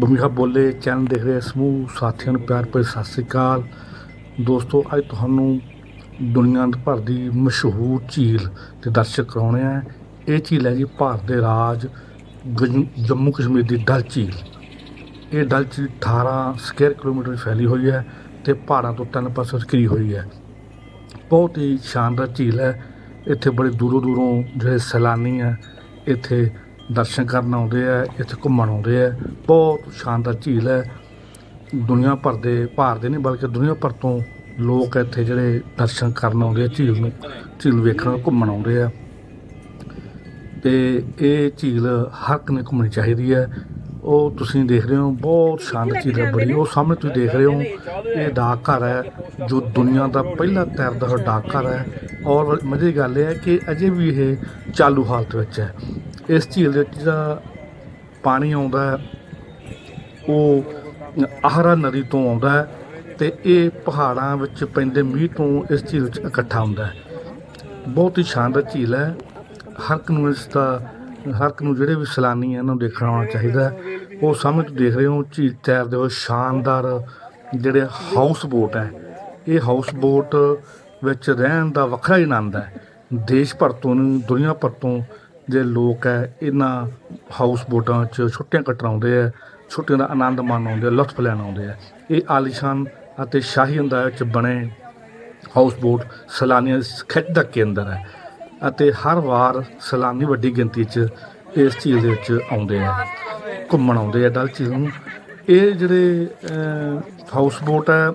ਭੂਮਿਕਾ ਬੋਲੇ ਚੈਨਲ ਦੇਖ ਰਹੇ ਸਮੂਹ ਸਾਥੀਆਂ ਨੂੰ ਪਿਆਰ ਭਰੀ ਸਤਿ ਸ੍ਰੀ ਅਕਾਲ। ਦੋਸਤੋ, ਅੱਜ ਤੁਹਾਨੂੰ ਦੁਨੀਆ ਭਰ ਦੀ ਮਸ਼ਹੂਰ ਝੀਲ ਦੇ ਦਰਸ਼ਕ ਕਰਾਉਣੇ ਆ। ਇਹ ਝੀਲ ਹੈ ਜੀ ਭਾਰਤ ਦੇ ਰਾਜ ਗਜ- ਜੰਮੂ ਕਸ਼ਮੀਰ ਦੀ ਡਲ ਝੀਲ। ਇਹ ਡਲ ਝੀਲ 18 ਸਕੁਅਰ ਕਿਲੋਮੀਟਰ ਫੈਲੀ ਹੋਈ ਹੈ ਤੇ ਪਹਾੜਾਂ ਤੋਂ ਤਿੰਨ ਪਾਸੇ ਘਿਰੀ ਹੋਈ ਹੈ। ਬਹੁਤ ਹੀ ਸ਼ਾਨਦਾਰ ਝੀਲ ਹੈ। ਇੱਥੇ ਬੜੇ ਦੂਰੋਂ ਦੂਰੋਂ ਜਿਹੜੇ ਸੈਲਾਨੀ ਆ ਇੱਥੇ ਦਰਸ਼ਨ ਕਰਨ ਆਉਂਦੇ ਆ ਇੱਥੇ ਘੁੰਮਣ ਆਉਂਦੇ ਆ। ਬਹੁਤ ਸ਼ਾਨਦਾਰ ਝੀਲ ਹੈ। ਦੁਨੀਆ ਭਰ ਦੇ ਭਾਰਤ ਦੇ ਨਹੀਂ ਬਲਕਿ ਦੁਨੀਆ ਭਰ ਤੋਂ ਲੋਕ ਇੱਥੇ ਜਿਹੜੇ ਦਰਸ਼ਨ ਕਰਨ ਆਉਂਦੇ ਆ ਝੀਲ ਨੂੰ ਝੀਲ ਵੇਖਣ ਘੁੰਮਣ ਆਉਂਦੇ ਆ। ਤੇ ਇਹ ਝੀਲ ਹਰ ਇੱਕ ਨੇ ਘੁੰਮਣੀ ਚਾਹੀਦੀ ਹੈ। ਉਹ ਤੁਸੀਂ ਦੇਖ ਰਹੇ ਹੋ ਬਹੁਤ ਸ਼ਾਨਦਾਰ ਝੀਲ ਹੈ ਬੜੀ। ਉਹ ਸਾਹਮਣੇ ਤੁਸੀਂ ਦੇਖ ਰਹੇ ਹੋ ਇਹ ਡਾਕ ਘਰ ਹੈ ਜੋ ਦੁਨੀਆ ਦਾ ਪਹਿਲਾ ਤੈਰਦਾ ਹੋਇਆ ਡਾਕ ਘਰ ਹੈ। ਔਰ ਮਜ਼ੇ ਦੀ ਗੱਲ ਇਹ ਹੈ ਕਿ ਅਜੇ ਵੀ ਇਹ ਚਾਲੂ ਹਾਲਤ ਵਿੱਚ ਹੈ। ਇਸ ਝੀਲ ਦੇ ਵਿੱਚ ਜਿਹੜਾ ਪਾਣੀ ਆਉਂਦਾ ਉਹ ਆਹਰਾ ਨਦੀ ਤੋਂ ਆਉਂਦਾ ਹੈ ਤੇ ਇਹ ਪਹਾੜਾਂ ਵਿੱਚ ਪੈਂਦੇ ਮੀਂਹ ਤੋਂ ਇਸ ਝੀਲ ਵਿੱਚ ਇਕੱਠਾ ਹੁੰਦਾ ਹੈ। ਬਹੁਤ ਹੀ ਸ਼ਾਨਦਾਰ ਝੀਲ ਹੈ। ਹਰ ਨੂੰ ਇਸ ਦਾ ਹਰ ਇੱਕ ਨੂੰ ਜਿਹੜੇ ਵੀ ਸੈਲਾਨੀ ਹੈ ਇਹਨਾਂ ਨੂੰ ਦੇਖਣਾ ਆਉਣਾ ਚਾਹੀਦਾ ਉਹ ਸਾਹਮਣੇ ਤੁਸੀਂ ਦੇਖ ਰਹੇ ਹੋ ਝੀਲ ਤੈਰਦੇ ਹੋਏ ਸ਼ਾਨਦਾਰ ਜਿਹੜੇ ਹਾਊਸ ਬੋਟ ਹੈ। ਇਹ ਹਾਊਸ ਬੋਟ ਵਿੱਚ ਰਹਿਣ ਦਾ ਵੱਖਰਾ ਹੀ ਆਨੰਦ ਹੈ। ਦੇਸ਼ ਭਰ ਤੋਂ ਨਹੀਂ, ਦੁਨੀਆ ਭਰ ਤੋਂ ਜੇ ਲੋਕ ਹੈ, ਇਹਨਾਂ ਹਾਊਸ ਬੋਟਾਂ 'ਚ ਛੁੱਟੀਆਂ ਕੱਟਣ ਆਉਂਦੇ ਆ ਛੁੱਟੀਆਂ ਦਾ ਆਨੰਦ ਮਾਣ ਆਉਂਦੇ ਆ ਲੁਤਫ ਲੈਣ ਆਉਂਦੇ ਆ ਇਹ ਆਲੀਸ਼ਾਨ ਅਤੇ ਸ਼ਾਹੀ ਅੰਦਾਜ਼ ਵਿੱਚ ਬਣੇ ਹਾਊਸ ਬੋਟ ਸੈਲਾਨੀਆਂ ਦੀ ਖਿੱਚ ਦਾ ਕੇਂਦਰ ਹੈ ਅਤੇ ਹਰ ਵਾਰ ਸੈਲਾਨੀ ਵੱਡੀ ਗਿਣਤੀ 'ਚ ਇਸ ਝੀਲ ਦੇ ਵਿੱਚ ਆਉਂਦੇ ਆ ਘੁੰਮਣ ਆਉਂਦੇ ਆ ਡਲ ਝੀਲ ਨੂੰ। ਇਹ ਜਿਹੜੇ ਹਾਊਸ ਬੋਟ ਹੈ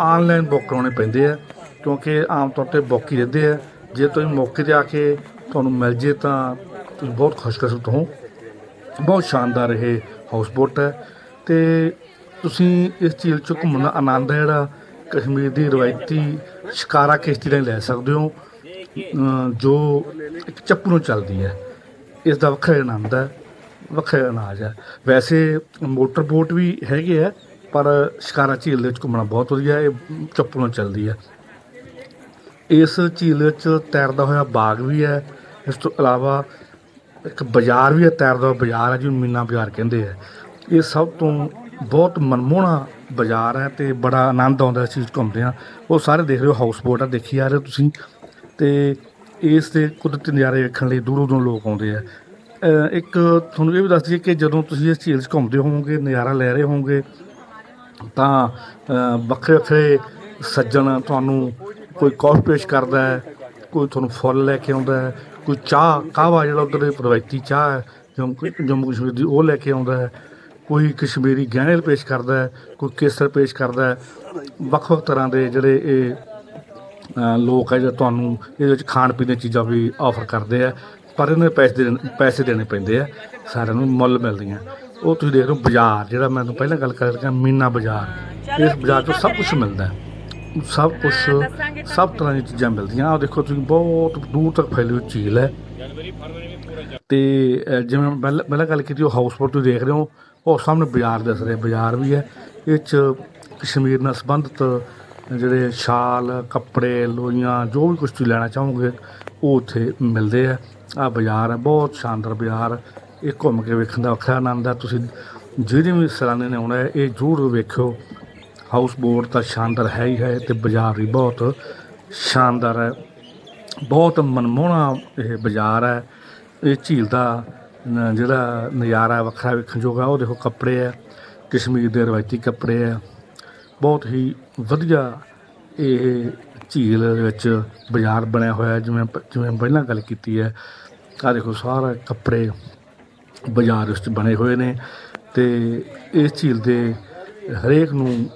ਆਨਲਾਈਨ ਬੁੱਕ ਕਰਾਉਣੇ ਪੈਂਦੇ ਆ ਕਿਉਂਕਿ ਆਮ ਤੌਰ ਤੇ ਬੁੱਕ ਹੀ ਰਹਿੰਦੇ ਆ ਜੇ ਤੁਸੀਂ ਮੌਕੇ ਤੇ ਆ ਕੇ ਤੁਹਾਨੂੰ ਮਿਲ ਜੇ ਤਾਂ ਤੁਸੀਂ ਬਹੁਤ ਖੁਸ਼ਕਿਸਮਤ ਹੋ। ਬਹੁਤ ਸ਼ਾਨਦਾਰ ਇਹ ਹਾਊਸ ਬੋਟ ਹੈ ਤੇ ਤੁਸੀਂ ਇਸ ਝੀਲ 'ਚ ਘੁੰਮਣ ਦਾ ਆਨੰਦ ਹੈ ਜਿਹੜਾ ਕਸ਼ਮੀਰ ਦੀ ਰਵਾਇਤੀ ਸ਼ਿਕਾਰਾ ਕਿਸ਼ਤੀ ਰਾਹੀਂ ਲੈ ਸਕਦੇ ਹੋ ਜੋ ਇੱਕ ਚੱਪੂ ਨੂੰ ਚੱਲਦੀ ਹੈ। ਇਸ ਦਾ ਵੱਖਰਾ ਆਨੰਦ ਹੈ, ਵੱਖਰਾ ਅਨਾਜ ਹੈ। ਵੈਸੇ ਮੋਟਰ ਬੋਟ ਵੀ ਹੈਗੇ ਆ ਪਰ ਸ਼ਿਕਾਰਾ ਝੀਲ ਦੇ ਵਿੱਚ ਘੁੰਮਣਾ ਬਹੁਤ ਵਧੀਆ ਇਹ ਚੱਪੂ ਨਾਲ ਚੱਲਦੀ ਹੈ। ਇਸ ਝੀਲ ਵਿੱਚ ਤੈਰਦਾ ਹੋਇਆ ਬਾਗ ਵੀ ਹੈ ਇਸ ਤੋਂ ਇਲਾਵਾ ਇੱਕ ਬਾਜ਼ਾਰ ਵੀ ਹੈ ਤੈਰਦਾ ਬਾਜ਼ਾਰ ਹੈ, ਜਿਹਨੂੰ ਮੀਨਾ ਬਾਜ਼ਾਰ ਕਹਿੰਦੇ ਆ। ਇਹ ਸਭ ਤੋਂ ਬਹੁਤ ਮਨਮੋਹਣਾ ਬਾਜ਼ਾਰ ਹੈ ਤੇ ਬੜਾ ਆਨੰਦ ਆਉਂਦਾ ਇਸ ਚੀਜ਼ 'ਚ ਘੁੰਮਦੇ ਆ ਉਹ ਸਾਰੇ ਦੇਖ ਰਹੇ ਹੋ ਹਾਊਸ ਬੋਟ ਆ, ਦੇਖੀ ਜਾ ਰਹੇ ਹੋ ਤੁਸੀਂ। ਤੇ ਇਸ ਦੇ ਕੁਦਰਤੀ ਨਜ਼ਾਰੇ ਵੇਖਣ ਲਈ ਦੂਰੋਂ ਦੂਰੋਂ ਲੋਕ ਆਉਂਦੇ ਆ। ਇੱਕ ਤੁਹਾਨੂੰ ਇਹ ਵੀ ਦੱਸ ਦਈਏ ਕਿ ਜਦੋਂ ਤੁਸੀਂ ਇਸ ਝੀਲ 'ਚ ਘੁੰਮਦੇ ਹੋਵੋਗੇ, ਨਜ਼ਾਰਾ ਲੈ ਰਹੇ ਹੋਵੋਗੇ, ਤਾਂ ਵੱਖਰੇ ਵੱਖਰੇ ਸੱਜਣ ਤੁਹਾਨੂੰ ਕੋਈ ਕੌਫ ਪੇਸ਼ ਕਰਦਾ ਹੈ, ਕੋਈ ਤੁਹਾਨੂੰ ਫੁੱਲ ਲੈ ਕੇ ਆਉਂਦਾ ਹੈ ਕੋਈ ਚਾਹ ਕਾਹਵਾ ਜਿਹੜਾ ਉਧਰ ਦੀ ਰਵਾਇਤੀ ਚਾਹ ਹੈ ਜੰਮੂ ਜੰਮੂ ਕਸ਼ਮੀਰ ਦੀ ਉਹ ਲੈ ਕੇ ਆਉਂਦਾ ਹੈ। ਕੋਈ ਕਸ਼ਮੀਰੀ ਗਹਿਣੇ ਪੇਸ਼ ਕਰਦਾ ਹੈ ਕੋਈ ਕੇਸਰ ਪੇਸ਼ ਕਰਦਾ ਹੈ। ਵੱਖ ਵੱਖ ਤਰ੍ਹਾਂ ਦੇ ਜਿਹੜੇ ਇਹ ਲੋਕ ਹੈ ਜਿਹੜੇ ਤੁਹਾਨੂੰ ਇਹਦੇ ਵਿੱਚ ਖਾਣ ਪੀਣ ਦੀਆਂ ਚੀਜ਼ਾਂ ਵੀ ਆਫਰ ਕਰਦੇ ਆ ਪਰ ਇਹਨਾਂ ਦੇ ਪੈਸੇ ਦੇਣੇ ਪੈਸੇ ਦੇਣੇ ਪੈਂਦੇ ਆ ਸਾਰਿਆਂ ਨੂੰ ਮੁੱਲ ਮਿਲਦੀਆਂ ਉਹ ਤੁਸੀਂ ਦੇਖ ਰਹੇ ਹੋ ਬਾਜ਼ਾਰ ਜਿਹੜਾ ਮੈਂ ਤੁਹਾਨੂੰ ਪਹਿਲਾਂ ਗੱਲ ਕਰ ਰਿਹਾ ਮੀਨਾ ਬਾਜ਼ਾਰ। ਇਸ ਬਾਜ਼ਾਰ ਤੋਂ ਸਭ ਕੁਝ ਮਿਲਦਾ ਹੈ। ਸਭ ਕੁਝ ਸਭ ਤਰ੍ਹਾਂ ਦੀਆਂ ਚੀਜ਼ਾਂ ਮਿਲਦੀਆਂ। ਆਹ ਦੇਖੋ, ਤੁਸੀਂ ਬਹੁਤ ਦੂਰ ਤੱਕ ਫੈਲੀ ਹੋਈ ਝੀਲ ਹੈ। ਤੇ ਜਿਵੇਂ ਪਹਿਲਾਂ ਗੱਲ ਕੀਤੀ, ਉਹ ਹਾਊਸ ਬੋਟ ਤੁਸੀਂ ਦੇਖ ਰਹੇ ਹੋ, ਉਹ ਸਾਹਮਣੇ ਬਾਜ਼ਾਰ ਦੱਸ ਰਿਹਾ, ਬਾਜ਼ਾਰ ਵੀ ਹੈ। ਇਹ 'ਚ ਕਸ਼ਮੀਰ ਨਾਲ ਸੰਬੰਧਿਤ ਜਿਹੜੇ ਸ਼ਾਲ, ਕੱਪੜੇ, ਲੋਈਆਂ, ਜੋ ਵੀ ਕੁਝ ਤੁਸੀਂ ਲੈਣਾ ਚਾਹੋਗੇ, ਉਹ ਉੱਥੇ ਮਿਲਦੇ ਆ। ਆ ਬਾਜ਼ਾਰ ਹੈ, ਬਹੁਤ ਸ਼ਾਨਦਾਰ ਬਾਜ਼ਾਰ। ਇਹ ਘੁੰਮ ਕੇ ਵੇਖਣ ਦਾ ਵੱਖਰਾ ਆਨੰਦ ਹੈ। ਤੁਸੀਂ ਜਿਹੜੇ ਵੀ ਸੈਲਾਨੀ ਨੇ ਆਉਣਾ ਹੈ, ਇਹ ਜ਼ਰੂਰ ਵੇਖਿਓ। ਹਾਊਸ ਬੋਟ ਤਾਂ ਸ਼ਾਨਦਾਰ ਹੈ ਹੀ ਹੈ ਤੇ ਬਾਜ਼ਾਰ ਵੀ ਬਹੁਤ ਸ਼ਾਨਦਾਰ ਹੈ। ਬਹੁਤ ਮਨਮੋਹਣਾ ਇਹ ਬਾਜ਼ਾਰ ਹੈ। ਇਹ ਝੀਲ ਦਾ ਜਿਹੜਾ ਨਜ਼ਾਰਾ ਵੱਖਰਾ ਵੇਖਣ ਯੋਗਾ ਉਹ ਦੇਖੋ ਕੱਪੜੇ ਹੈ ਕਸ਼ਮੀਰ ਦੇ ਰਵਾਇਤੀ ਕੱਪੜੇ ਹੈ ਬਹੁਤ ਹੀ ਵਧੀਆ ਇਹ ਝੀਲ ਦੇ ਵਿੱਚ ਬਾਜ਼ਾਰ ਬਣਿਆ ਹੋਇਆ, ਜਿਵੇਂ ਪ- ਜਿਵੇਂ ਪਹਿਲਾਂ ਗੱਲ ਕੀਤੀ ਹੈ। ਆਹ ਦੇਖੋ ਸਾਰਾ ਕੱਪੜੇ ਬਾਜ਼ਾਰ ਵਿੱਚ ਬਣੇ ਹੋਏ ਨੇ ਤੇ ਇਸ ਝੀਲ ਦੇ ਹਰੇਕ ਨੂੰ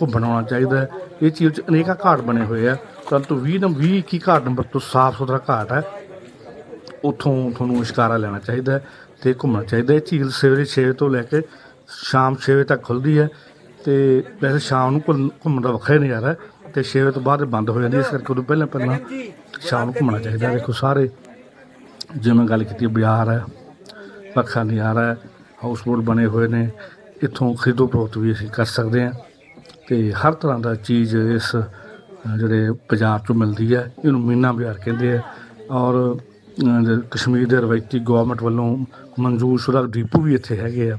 ਘੁੰਮਣ ਆਉਣਾ ਚਾਹੀਦਾ ਹੈ। ਇਹ ਝੀਲ 'ਚ ਅਨੇਕਾਂ ਘਾਟ ਬਣੇ ਹੋਏ ਆ। ਪਰੰਤੂ 20 ਨੰਬਰ 20 21 ਘਾਟ ਨੰਬਰ ਤੋਂ ਸਾਫ਼ ਸੁਥਰਾ ਘਾਟ ਹੈ। ਉੱਥੋਂ ਤੁਹਾਨੂੰ ਇਸ਼ਕਾਰਾ ਲੈਣਾ ਚਾਹੀਦਾ ਹੈ ਤੇ ਘੁੰਮਣਾ ਚਾਹੀਦਾ ਹੈ। ਇਹ ਝੀਲ ਸਵੇਰੇ 6 ਵਜੇ ਤੋਂ ਲੈ ਕੇ ਸ਼ਾਮ 6 ਵਜੇ ਤੱਕ ਖੁੱਲਦੀ ਹੈ ਤੇ ਵੈਸੇ ਸ਼ਾਮ ਨੂੰ ਘੁੰਮ- ਘੁੰਮਣ ਦਾ ਵੱਖਰਾ ਹੀ ਨਜ਼ਾਰਾ ਹੈ ਤੇ 6 ਵਜੇ ਤੋਂ ਬਾਅਦ ਬੰਦ ਹੋ ਜਾਂਦੀ ਹੈ। ਇਸ ਕਰਕੇ ਉਦੋਂ ਪਹਿਲਾਂ ਪਹਿਲਾਂ ਸ਼ਾਮ ਨੂੰ ਘੁੰਮਣਾ ਚਾਹੀਦਾ ਦੇਖੋ ਸਾਰੇ ਜਿਵੇਂ ਗੱਲ ਕੀਤੀ ਬਾਜ਼ਾਰ ਹੈ ਪੱਖਾ ਨਜ਼ਾਰਾ ਹੈ, ਹਾਊਸ ਬੋਟ ਬਣੇ ਹੋਏ ਨੇ। ਇੱਥੋਂ ਖਰੀਦੋ ਫਰੋਖਤ ਵੀ ਅਸੀਂ ਕਰ ਸਕਦੇ ਹਾਂ। ਅਤੇ ਹਰ ਤਰ੍ਹਾਂ ਦਾ ਚੀਜ਼ ਇਸ ਜਿਹੜੇ ਬਾਜ਼ਾਰ ਚੋਂ ਮਿਲਦੀ ਹੈ, ਇਹਨੂੰ ਮੀਨਾ ਬਾਜ਼ਾਰ ਕਹਿੰਦੇ ਆ। ਔਰ ਕਸ਼ਮੀਰ ਦੇ ਰਵਾਇਤੀ ਗੌਰਮੈਂਟ ਵੱਲੋਂ ਮਨਜ਼ੂਰ ਸ਼ੁਦਾ ਡੀਪੂ ਵੀ ਇੱਥੇ ਹੈਗੇ ਆ।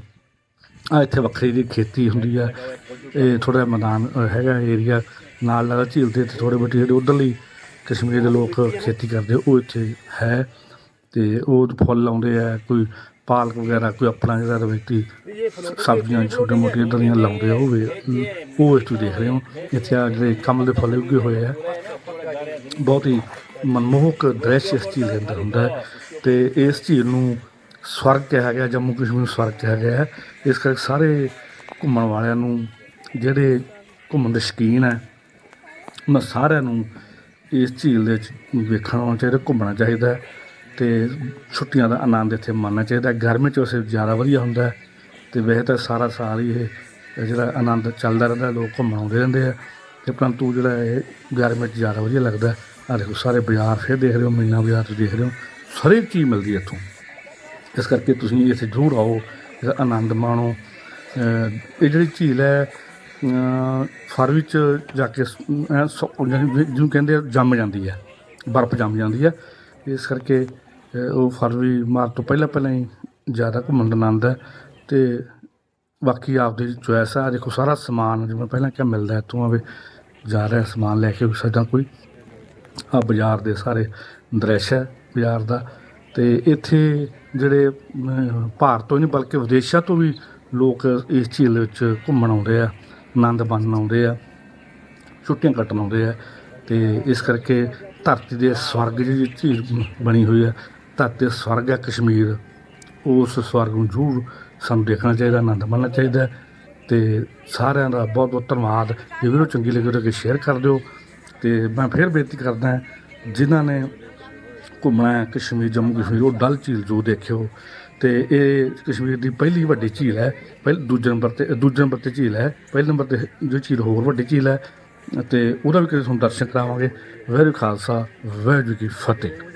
ਆ ਇੱਥੇ ਵੱਖਰੀ ਦੀ ਖੇਤੀ ਹੁੰਦੀ ਆ। ਇਹ ਥੋੜਾ ਮੈਦਾਨ ਹੈਗਾ ਏਰੀਆ ਨਾਲ ਲੱਗਦਾ ਝੀਲ ਦੇ ਤੇ ਥੋੜੇ ਬਟੇ ਜਿਹੜੇ ਉਧਰਲੀ ਕਸ਼ਮੀਰ ਦੇ ਲੋਕ ਖੇਤੀ ਕਰਦੇ, ਉਹ ਇੱਥੇ ਹੈ। ਤੇ ਉਹ ਫੁੱਲ ਲਾਉਂਦੇ ਆ, ਕੋਈ ਪਾਲਕ ਵਗੈਰਾ ਕੋਈ ਆਪਣਾ ਜਿਹੜਾ ਵਿਅਕਤੀ ਸਬਜ਼ੀਆਂ ਛੋਟੇ ਮੋਟੇ ਇੱਦਾਂ ਦੀਆਂ ਲਾਉਂਦੇ ਹੋਵੇ, ਉਹ ਵੀ ਉਹ ਦੇਖ ਰਹੇ ਹੋ। ਇੱਥੇ ਆ ਜਿਹੜੇ ਕਮਲ ਦੇ ਫੁੱਲ ਉੱਗੇ ਹੋਏ ਆ। ਬਹੁਤ ਹੀ ਮਨਮੋਹਕ ਦ੍ਰਿਸ਼ ਇਸ ਝੀਲ ਦੇ ਅੰਦਰ ਹੁੰਦਾ ਹੈ ਤੇ ਇਸ ਝੀਲ ਨੂੰ ਸਵਰਗ ਕਿਹਾ ਗਿਆ, ਜੰਮੂ ਕਸ਼ਮੀਰ ਨੂੰ ਸਵਰਗ ਕਿਹਾ ਗਿਆ ਹੈ। ਇਸ ਕਰਕੇ ਸਾਰੇ ਘੁੰਮਣ ਵਾਲਿਆਂ ਨੂੰ, ਜਿਹੜੇ ਘੁੰਮਣ ਦੇ ਸ਼ੌਕੀਨ ਹੈ, ਉਹਨਾਂ ਸਾਰਿਆਂ ਨੂੰ ਇਸ ਝੀਲ ਦੇ ਵਿੱਚ ਵੇਖਣ ਚਾਹੀਦਾ, ਘੁੰਮਣਾ ਚਾਹੀਦਾ ਤੇ ਛੁੱਟੀਆਂ ਦਾ ਆਨੰਦ ਇੱਥੇ ਮਾਣਨਾ ਚਾਹੀਦਾ ਗਰਮੀ 'ਚ ਵੈਸੇ ਜ਼ਿਆਦਾ ਵਧੀਆ ਹੁੰਦਾ ਹੈ ਤੇ ਵੈਸੇ ਤਾਂ ਸਾਰਾ ਸਾਲ ਹੀ ਇਹ ਜਿਹੜਾ ਆਨੰਦ ਚੱਲਦਾ ਰਹਿੰਦਾ ਲੋਕ ਘੁੰਮਣ ਆਉਂਦੇ ਰਹਿੰਦੇ ਆ ਤੇ ਪਰੰਤੂ ਜਿਹੜਾ ਇਹ ਗਰਮੀ 'ਚ ਜ਼ਿਆਦਾ ਵਧੀਆ ਲੱਗਦਾ ਆ ਦੇਖੋ, ਸਾਰੇ ਬਾਜ਼ਾਰ ਫਿਰ ਦੇਖ ਰਹੇ ਹੋ ਮੀਨਾ ਬਾਜ਼ਾਰ 'ਚ ਦੇਖ ਰਹੇ ਹੋ, ਹਰੇਕ ਚੀਜ਼ ਮਿਲਦੀ ਹੈ ਇੱਥੋਂ। ਇਸ ਕਰਕੇ ਤੁਸੀਂ ਇੱਥੇ ਜ਼ਰੂਰ ਆਓ ਇਹਦਾ ਆਨੰਦ ਮਾਣੋ। ਇਹ ਜਿਹੜੀ ਝੀਲ ਹੈ, ਅਹ ਫਰਵਰੀ ਚ ਜਾ ਕੇ ਜਿਹਨੂੰ ਕਹਿੰਦੇ ਜੰਮ ਜਾਂਦੀ ਹੈ, ਬਰਫ਼ ਜੰਮ ਜਾਂਦੀ ਹੈ। ਇਸ ਕਰਕੇ ਉਹ ਫਰਵਰੀ ਮਾਰਚ ਤੋਂ ਪਹਿਲਾਂ ਪਹਿਲਾਂ ਹੀ ਜ਼ਿਆਦਾ ਘੁੰਮਣ ਦਾ ਆਨੰਦ ਹੈ ਤੇ ਬਾਕੀ ਆਪਦੀ ਚੋਇਸ ਆ ਦੇਖੋ ਸਾਰਾ ਸਮਾਨ ਜਿਵੇਂ ਪਹਿਲਾਂ ਕਿਹਾ ਮਿਲਦਾ ਇੱਥੋਂ ਆਵੇ ਜਾ ਰਿਹਾ ਸਮਾਨ ਲੈ ਕੇ ਸਦਾ ਕੋਈ। ਆ ਬਾਜ਼ਾਰ ਦੇ ਸਾਰੇ ਦ੍ਰਿਸ਼ ਹੈ ਬਾਜ਼ਾਰ ਦਾ ਤੇ ਇੱਥੇ ਜਿਹੜੇ ਭਾਰਤ ਤੋਂ ਨਹੀਂ ਬਲਕਿ ਵਿਦੇਸ਼ਾਂ ਤੋਂ ਵੀ ਲੋਕ ਇਸ ਝੀਲ ਵਿੱਚ ਘੁੰਮਣ ਆਉਂਦੇ ਆ, ਆਨੰਦ ਮਾਣਨ ਆਉਂਦੇ ਆ, ਛੁੱਟੀਆਂ ਕੱਟਣ ਆਉਂਦੇ ਆ ਤੇ ਇਸ ਕਰਕੇ ਧਰਤੀ ਦੇ ਸਵਰਗ ਜਿਹੜੀ ਝੀਲ ਬਣੀ ਹੋਈ ਆ ਧਰਤੀ ਸਵਰਗ ਹੈ ਕਸ਼ਮੀਰ। ਉਸ ਸਵਰਗ ਨੂੰ ਜ਼ਰੂਰ ਸਾਨੂੰ ਦੇਖਣਾ ਚਾਹੀਦਾ, ਆਨੰਦ ਮਾਣਨਾ ਚਾਹੀਦਾ ਹੈ ਤੇ ਸਾਰਿਆਂ ਦਾ ਬਹੁਤ ਬਹੁਤ ਧੰਨਵਾਦ। ਜੇ ਵੀਡੀਓ ਚੰਗੀ ਲੱਗੇ ਤਾਂ ਸ਼ੇਅਰ ਕਰ ਦਿਓ ਤੇ ਮੈਂ ਫਿਰ ਬੇਨਤੀ ਕਰਦਾ ਜਿਨ੍ਹਾਂ ਨੇ ਘੁੰਮਣਾ ਕਸ਼ਮੀਰ, ਜੰਮੂ ਕਸ਼ਮੀਰ, ਉਹ ਡਲ ਝੀਲ ਜ਼ਰੂਰ ਦੇਖਿਓ। ਤੇ ਇਹ ਕਸ਼ਮੀਰ ਦੀ ਪਹਿਲੀ ਵੱਡੀ ਝੀਲ ਹੈ, ਪਹਿਲ, ਦੂਜੇ ਨੰਬਰ ਤੇ, ਦੂਜੇ ਨੰਬਰ ਤੇ ਝੀਲ ਹੈ, ਪਹਿਲੇ ਨੰਬਰ ਤੇ ਜੋ ਝੀਲ ਹੋਰ ਵੱਡੀ ਝੀਲ ਹੈ, ਤੇ ਉਹਦਾ ਵੀ ਕਿਸੇ ਤੁਹਾਨੂੰ ਦਰਸ਼ਨ ਕਰਾਵਾਂਗੇ। ਵਾਹਿਗੁਰੂ ਖਾਲਸਾ, ਵਾਹਿਗੁਰੂ ਕੀ ਫਤਿਹ।